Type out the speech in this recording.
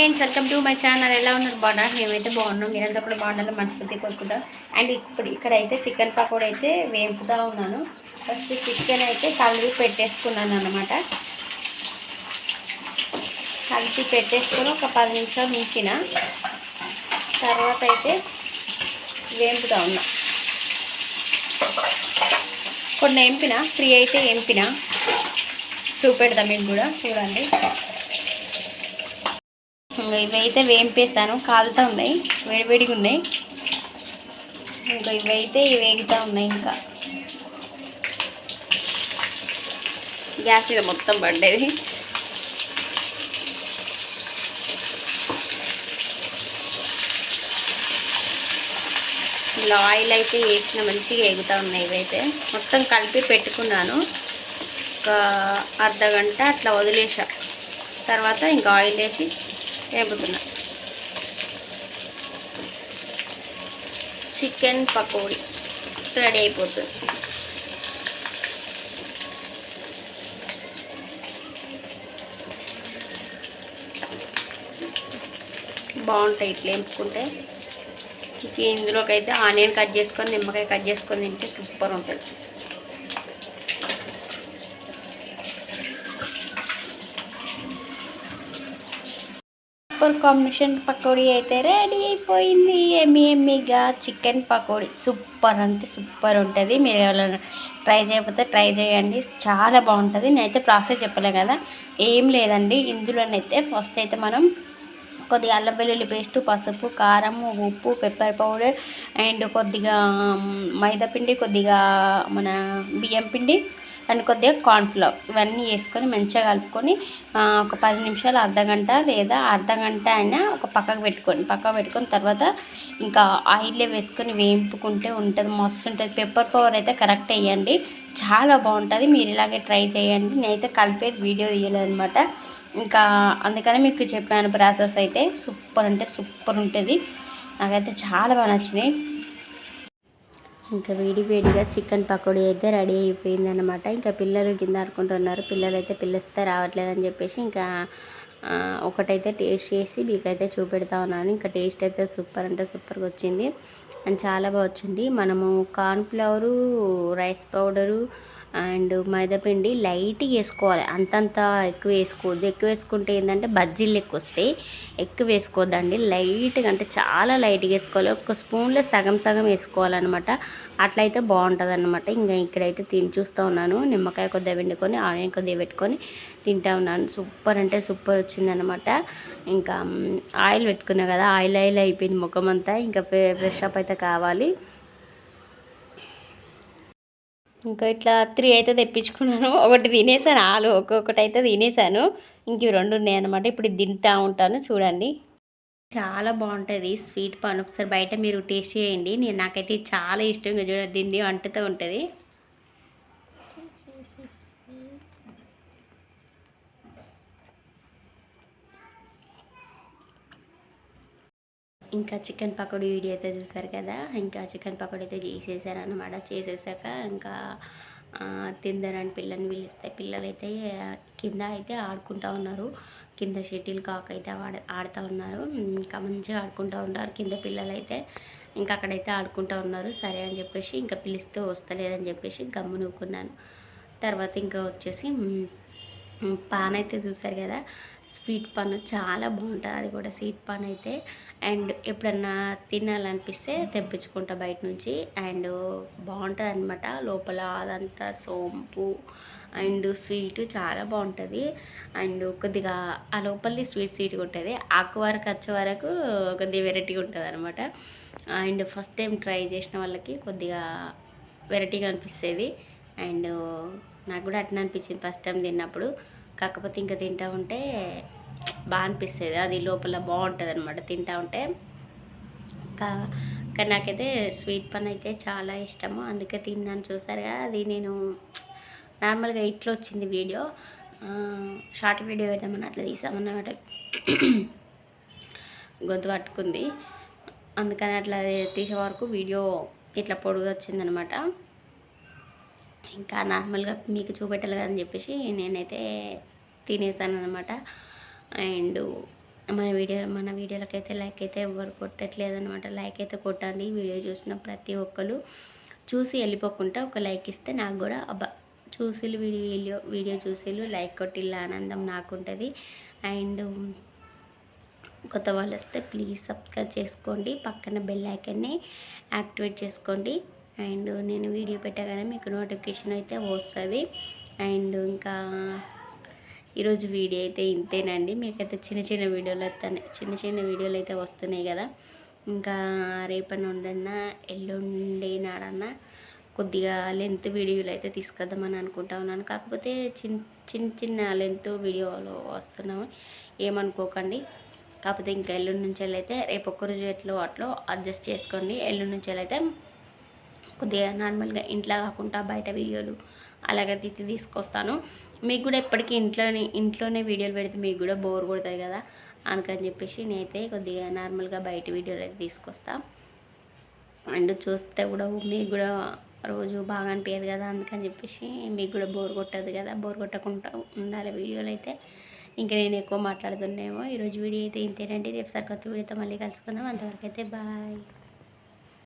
Friends welcome to my channel. ఎలా ఉన్నారు? బాగున్నారు? మేమైతే బాగున్నాం. మీరంతా కూడా బాగున్నారు మనస్ఫూర్తి కోరుకుంటాం. అండ్ ఇప్పుడు ఇక్కడ అయితే చికెన్ పకోడీ అయితే వేపుతా ఉన్నాను. ఫస్ట్ చికెన్ అయితే కలిపి పెట్టేసుకున్నాను అనమాట కలిపి పెట్టేసుకొని ఒక పది నిమిషాలు ఉంచిన తర్వాత అయితే వేపుతా ఉన్నా. కొన్ని ఎంపిన ఫ్రీ అయితే ఎంపిన. చూపెడతాం మీకు కూడా చూడండి. ఇవైతే వేంపేసాను కాలుతూ ఉన్నాయి. వేడివేడిగా ఉన్నాయి. ఇంకా ఇవైతే వేగుతూ ఉన్నాయి ఇంకా. గ్యాస్ మీద మొత్తం పడ్డేది. ఇలా ఆయిల్ అయితే వేసిన మంచిగా ఎగుతూ ఉన్నాయి ఇవైతే. మొత్తం కలిపి పెట్టుకున్నాను. ఒక అర్ధ గంట అట్లా వదిలేసా. తర్వాత ఇంకా ఆయిల్ వేసి వేపుతున్నా. చికెన్ పకోడీ రెడీ అయిపోతుంది. బాగుంటాయి ఇట్లా ఎంపుకుంటే ఇంక ఇందులోకి అయితే ఆనియన్ కట్ చేసుకొని నిమ్మకాయ కట్ చేసుకొని తింటే సూపర్ ఉంటుంది. సూపర్ కాంబినేషన్ పకోడీ అయితే రెడీ అయిపోయింది. ఎమ్మి ఎమ్మిగా చికెన్ పకోడీ. సూపర్ అంటే సూపర్ ఉంటుంది. మీరు ఎవరైనా ట్రై చేయకపోతే ట్రై చేయండి. చాలా బాగుంటుంది. నేనైతే ప్రాసెస్ చెప్పలే కదా. ఏం లేదండి. ఇందులోనైతే ఫస్ట్ అయితే మనం కొద్దిగా అల్లం వెల్లుల్లి పేస్ట్ పసుపు కారం ఉప్పు పెప్పర్ పౌడర్ అండ్ కొద్దిగా um, మైదా పిండి కొద్దిగా మన బియ్యం పిండి అండ్ కొద్దిగా కార్న్ఫ్లవర్ ఇవన్నీ వేసుకొని మంచిగా కలుపుకొని ఒక పది నిమిషాలు అర్ధ గంట లేదా అర్ధ గంట అయినా ఒక పక్కకు పెట్టుకొని పక్కకు పెట్టుకొని తర్వాత ఇంకా ఆయిల్లో వేసుకొని వేయింపుకుంటే ఉంటుంది మస్తు ఉంటుంది. పెప్పర్ పౌడర్ అయితే కరెక్ట్ వేయండి చాలా బాగుంటుంది. మీరు ఇలాగే ట్రై చేయండి. నేనైతే కలిపేది వీడియో తీయలేదు అనమాట ఇంకా అందుకనే మీకు చెప్పాను ప్రాసెస్ అయితే సూపర్ అంటే సూపర్ ఉంటుంది. నాకైతే చాలా బాగా నచ్చినాయి ఇంకా వేడి వేడిగా చికెన్ పకోడీ అయితే రెడీ అయిపోయింది అనమాట ఇంకా పిల్లలు కింద ఆడుకుంటున్నారు. పిల్లలు అయితే పిలిస్తే రావట్లేదని చెప్పేసి ఇంకా ఒకటైతే టేస్ట్ చేసి మీకైతే చూపెడతా ఉన్నాను. ఇంకా టేస్ట్ అయితే సూపర్ అంటే సూపర్గా వచ్చింది. అండ్ చాలా బాగా వచ్చింది. మనము కార్న్ఫ్లవరు రైస్ పౌడరు అండ్ మైదాపిండి లైట్గా వేసుకోవాలి. అంతంత ఎక్కువ వేసుకోవద్దు. ఎక్కువ వేసుకుంటే ఏంటంటే బజ్జీలు ఎక్కువ వస్తాయి. ఎక్కువ వేసుకోవద్దండి. లైట్గా అంటే చాలా లైట్గా వేసుకోవాలి. ఒక స్పూన్లో సగం సగం వేసుకోవాలన్నమాట. అట్లయితే బాగుంటుంది అనమాట ఇంకా ఇక్కడైతే తిని చూస్తూ ఉన్నాను. నిమ్మకాయ కొద్దిగా వండుకొని ఆనియన్ కొద్దిగా పెట్టుకొని తింటా ఉన్నాను. సూపర్ అంటే సూపర్ వచ్చిందనమాట ఇంకా ఆయిల్ పెట్టుకున్నా కదా ఆయిల్ ఆయిల్ అయిపోయింది ముఖం అంతా ఇంకా ఫ్రెష్ అప్ అయితే కావాలి. ఇంకా ఇట్లా త్రీ అయితే తెప్పించుకున్నాను. ఒకటి తినేసాను ఆలు ఒక్కొక్కటి అయితే తినేసాను. ఇంక రెండు ఉన్నాయి అనమాట ఇప్పుడు తింటా ఉంటాను చూడండి. చాలా బాగుంటుంది స్వీట్ పాన్. ఒకసారి బయట మీరు టేస్ట్ చేయండి. నేను నాకైతే చాలా ఇష్టంగా చూడండి దీన్ని వంటతో ఉంటుంది. ఇంకా చికెన్ పకోడీ వీడియో అయితే చూసారు కదా ఇంకా చికెన్ పకోడీ అయితే చేసేసాను అనమాట చేసేసాక ఇంకా తిందరని పిల్లని పిలిస్తే పిల్లలైతే కింద అయితే ఆడుకుంటూ ఉన్నారు. కింద షటిల్ కాక్ అయితే ఆడ ఆడుతూ ఉన్నారు. ఇంకా మంచిగా ఆడుకుంటూ ఉంటారు కింద పిల్లలు అయితే ఇంకా అక్కడైతే ఆడుకుంటూ ఉన్నారు. సరే అని చెప్పేసి ఇంకా పిలిస్తే వస్తలేదని చెప్పేసి గమ్ము నూకున్నాను తర్వాత ఇంకా వచ్చేసి పాన్ అయితే చూసారు కదా స్వీట్ పాన్ చాలా బాగుంటుంది. అది కూడా స్వీట్ పాన్ అయితే. అండ్ ఎప్పుడన్నా తినాలనిపిస్తే తెప్పించుకుంటా బయట నుంచి. అండ్ బాగుంటుంది అనమాట లోపల అదంతా సోంపు అండ్ స్వీట్ చాలా బాగుంటుంది. అండ్ కొద్దిగా ఆ లోపలిది స్వీట్ స్వీట్గా ఉంటుంది. ఆకు వరకు వచ్చే వరకు కొద్దిగా వెరైటీగా ఉంటుంది అనమాట అండ్ ఫస్ట్ టైం ట్రై చేసిన వాళ్ళకి కొద్దిగా వెరైటీగా అనిపిస్తుంది. అండ్ నాకు కూడా అట్లా అనిపించింది ఫస్ట్ టైం తిన్నప్పుడు. కాకపోతే ఇంకా తింటా ఉంటే బాగా అనిపిస్తుంది. అది లోపల బాగుంటుంది అనమాట తింటా ఉంటే కానీ నాకైతే స్వీట్ పని అయితే చాలా ఇష్టము. అందుకే తిన్నాను చూసారుగా కదా అది నేను నార్మల్గా ఇట్లా వచ్చింది వీడియో. షార్ట్ వీడియో పెడదామని అట్లా తీసామన్నమాట గొంతు పట్టుకుంది. అందుకని అట్లా తీసే వరకు వీడియో ఇట్లా పొడుగు వచ్చిందనమాట ఇంకా నార్మల్గా మీకు చూపెట్టాలి కదని చెప్పేసి నేనైతే తినేసాను అనమాట అండ్ మన వీడియో మన వీడియోలకి అయితే లైక్ అయితే ఎవరు కొట్టట్లేదు అనమాట లైక్ అయితే కొట్టండి. వీడియో చూసిన ప్రతి ఒక్కరు చూసి వెళ్ళిపోకుండా ఒక లైక్ ఇస్తే నాకు కూడా అబ్బా చూసిలు వీడియో వీడియో చూసి లైక్ కొట్టిల్ల ఆనందం నాకు ఉంటుంది. అండ్ కొత్త వాళ్ళు వస్తే ప్లీజ్ సబ్స్క్రైబ్ చేసుకోండి. పక్కన బెల్ ఐకన్ని యాక్టివేట్ చేసుకోండి. అండ్ నేను వీడియో పెట్టగానే మీకు నోటిఫికేషన్ అయితే వస్తుంది. అండ్ ఇంకా ఈరోజు వీడియో అయితే ఇంతేనండి. మీకైతే చిన్న చిన్న వీడియోలు వస్తాయి చిన్న చిన్న వీడియోలు అయితే వస్తున్నాయి కదా. ఇంకా రేపటి నుండన్నా ఎల్లుండి నాడన్నా కొద్దిగా లెంత్ వీడియోలు అయితే తీసుకొద్దామని అనుకుంటా ఉన్నాను. కాకపోతే చిన్న చిన్న చిన్న లెంత్ వీడియోలు వస్తున్నాము ఏమనుకోకండి. కాకపోతే ఇంకా ఎల్లుండి నుంచి అయితే రేపు ఒక్కరోజు ఎట్లో అట్లో అడ్జస్ట్ చేసుకోండి. ఎల్లుండి నుంచి అయితే కొద్దిగా నార్మల్గా ఇంట్లో కాకుండా బయట వీడియోలు అలాగైతే తీసుకొస్తాను. మీకు కూడా ఎప్పటికీ ఇంట్లోనే ఇంట్లోనే వీడియోలు పెడితే మీకు కూడా బోర్ కొడుతుంది కదా. అందుకని చెప్పేసి నేనైతే కొద్దిగా నార్మల్గా బయట వీడియోలు అయితే తీసుకొస్తాను అండ్ చూస్తే కూడా మీకు కూడా రోజు బాగా అనిపించదు కదా అందుకని చెప్పేసి మీకు కూడా బోర్ కొట్టదు కదా. బోర్ కొట్టకుండా ఉండాలి వీడియోలు అయితే. ఇంకా నేను ఎక్కువ మాట్లాడుతున్నామో ఈరోజు వీడియో అయితే ఇంతేనండి. రేపు సరికొత్త వీడియోతో మళ్ళీ కలుసుకుందాం. అంతవరకు అయితే బాయ్.